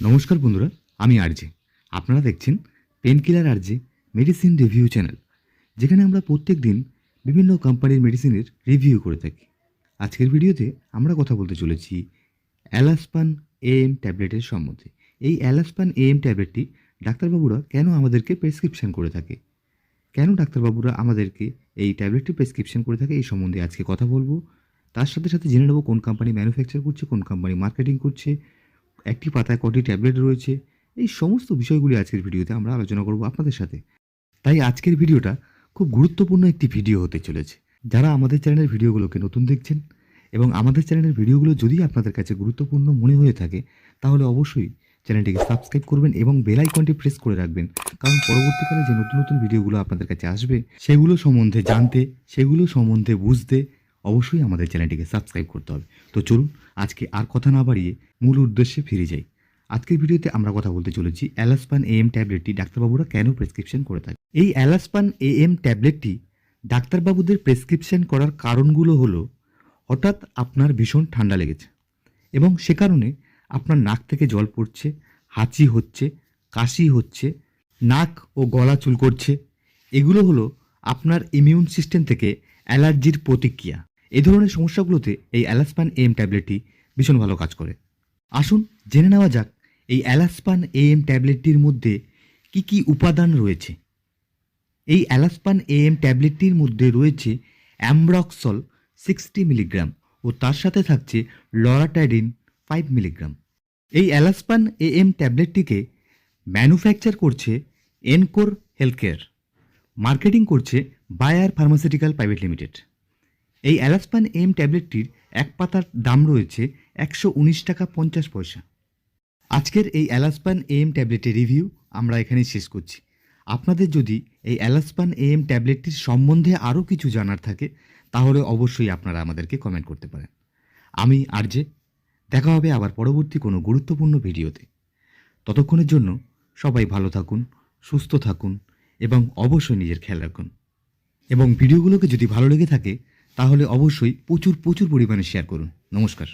নমস্কার বন্ধুরা, আমি আরজে আপনারা দেখছেন painkiller RJ medicine review channel যেখানে আমরা প্রত্যেক দিন বিভিন্ন কোম্পানির মেডিসিনের রিভিউ করে থাকি। আজকের ভিডিওতে আমরা কথা বলতে চলেছি অ্যালাসপান এএম ট্যাবলেটের সম্বন্ধে। এই অ্যালাসপান এএম ট্যাবলেটটি ডাক্তারবাবুরা কেন আমাদেরকে প্রেসক্রিপশন করে থাকে? কেন ডাক্তারবাবুরা আমাদেরকে এই ট্যাবলেটটি প্রেসক্রিপশন করে থাকে? এই সম্বন্ধে আজকে কথা বলব। তার সাথে সাথে জেনে নেব কোন কোম্পানি ম্যানুফ্যাকচার করছে, কোন কোম্পানি মার্কেটিং করছে একটি পাতায় কটি ট্যাবলেট রয়েছে, এই সমস্ত বিষয়গুলি আজকের ভিডিওতে আমরা আলোচনা করব আপনাদের সাথে। তাই আজকের ভিডিওটা খুব গুরুত্বপূর্ণ একটি ভিডিও হতে চলেছে। যারা আমাদের চ্যানেলের ভিডিওগুলোকে নতুন দেখছেন এবং আমাদের চ্যানেলের ভিডিওগুলো যদি আপনাদের কাছে গুরুত্বপূর্ণ মনে হয়ে থাকে, তাহলে অবশ্যই চ্যানেলটিকে সাবস্ক্রাইব করবেন এবং বেল আইকনটি প্রেস করে রাখবেন। কারণ পরবর্তীকালে যে নতুন নতুন ভিডিওগুলো আপনাদের কাছে আসবে, সেগুলো সম্বন্ধে জানতে, সেগুলো সম্বন্ধে বুঝতে অবশ্যই আমাদের চ্যানেলটিকে সাবস্ক্রাইব করতে হবে। তো চলুন, আজকে আর কথা না বাড়িয়ে মূল উদ্দেশ্যে ফিরে যাই। আজকের ভিডিওতে আমরা কথা বলতে চলেছি অ্যালাসপান এএম ট্যাবলেটটি ডাক্তারবাবুরা কেন প্রেসক্রিপশন করে থাকে? এই অ্যালাসপান এএম ট্যাবলেটটি ডাক্তারবাবুদের প্রেসক্রিপশন করার কারণগুলো হলো, হঠাৎ আপনার ভীষণ ঠান্ডা লেগেছে এবং সে কারণে আপনার নাক থেকে জল পড়ছে, হাঁচি হচ্ছে, কাশি হচ্ছে, নাক ও গলা চুল করছে এগুলো হলো আপনার ইমিউন সিস্টেম থেকে অ্যালার্জির প্রতিক্রিয়া। এই ধরনের সমস্যাগুলোতে এই অ্যালাসপান এম ট্যাবলেটটি ভীষণ ভালো কাজ করে। আসুন জেনে নেওয়া যাক এই অ্যালাসপান এম ট্যাবলেটটির মধ্যে কি কি উপাদান রয়েছে। এই অ্যালাসপান এম ট্যাবলেটটির মধ্যে রয়েছে অ্যামব্রক্সল সিক্সটি মিলিগ্রাম ও তার সাথে থাকছে লরাটাইডিন ফাইভ মিলিগ্রাম। এই অ্যালাসপান এএম ট্যাবলেটটিকে ম্যানুফ্যাকচার করছে এনকোর হেলথকেয়ার, মার্কেটিং করছে বায়ার ফার্মাসিউটিক্যাল প্রাইভেট লিমিটেড। এই অ্যালাসপান এম ট্যাবলেটটির এক পাতার দাম রয়েছে একশো উনিশ টাকা পঞ্চাশ পয়সা। আজকের এই অ্যালাসপান এম ট্যাবলেটের রিভিউ আমরা এখানেই শেষ করছি। আপনাদের যদি এই অ্যালাসপান এম ট্যাবলেটটির সম্বন্ধে আরও কিছু জানার থাকে, তাহলে অবশ্যই আপনারা আমাদেরকে কমেন্ট করতে পারেন। আমি আরজে, দেখা হবে আবার পরবর্তী কোনো গুরুত্বপূর্ণ ভিডিওতে। ততক্ষণের জন্য সবাই ভালো থাকুন, সুস্থ থাকুন এবং অবশ্যই নিজের খেয়াল রাখুন। এবং ভিডিওগুলোকে যদি ভালো লেগে থাকে তাহলে অবশ্যই প্রচুর প্রচুর পরিমাণে শেয়ার করুন। নমস্কার।